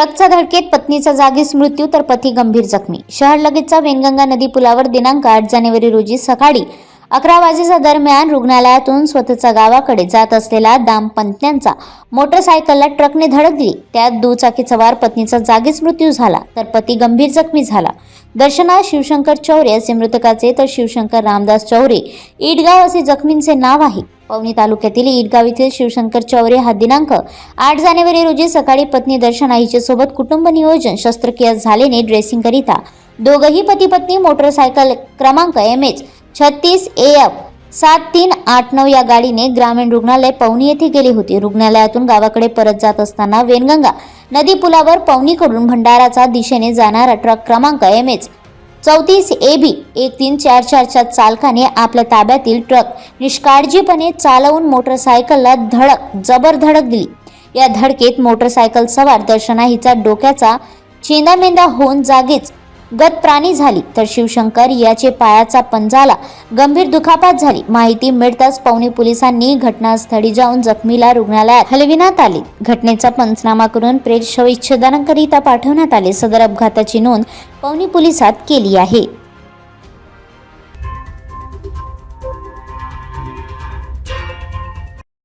ट्रकचा धडकेत पत्नीचा जागीच मृत्यू तर पती गंभीर जखमी. शहर लगेचचा वेनगंगा नदी पुलावर दिनांक आठ जानेवारी रोजी सकाळी अकरा वाजेच्या दरम्यान रुग्णालयातून स्वतःच्या गावाकडे जात असलेला दाम्पत्यांचा मोटरसायकलला ट्रकने धडक दिली. त्यात दुचाकी सवार पत्नीचा जागीच मृत्यू झाला तर पती गंभीर जखमी झाला. दर्शना शिवशंकर चौरे असे मृतकाचे तर शिवशंकर रामदास चौरे. ईडगाव असे जखमींचे नाव आहे. पवनी तालुक्यातील ईदगाव येथील शिवशंकर चौरे हा दिनांक आठ जानेवारी रोजी सकाळी पत्नी दर्शना हिच्यासोबत कुटुंब नियोजन शस्त्रक्रिया झाल्याने ड्रेसिंगकरिता दोघंही पती पत्नी मोटरसायकल क्रमांक एम एच छत्तीस ए एफ सात तीन आठ नऊ या गाडीने ग्रामीण रुग्णालय पवनी येथे गेली होती. रुग्णालयातून गावाकडे परत जात असताना वेनगंगा नदी पुलावर पवनीकडून भंडाराचा दिशेने जाणारा ट्रक क्रमांक एम एच चौतीस ए बी एक तीन चार चारच्या चालकाने आपल्या ताब्यातील ट्रक निष्काळजीपणे चालवून मोटरसायकलला धडक जबर धडक दिली. या धडकेत मोटरसायकल सवार दर्शना हिचा डोक्याचा चेंदामेंदा होऊन जागीच गत प्राणी झाली. तर शिवशंकर याचे पायाचा पंजाला गंभीर दुखापत झाली. माहिती मिळताच पवनी पोलिसांनी घटनास्थळी जाऊन जखमीला रुग्णालयात हलविण्यात आले. घटनेचा पंचनामा करून प्रेत शवविच्छेदनाकरिता पाठवण्यात आले. सदर अपघाताची नोंद पवनी पोलिसात केली आहे.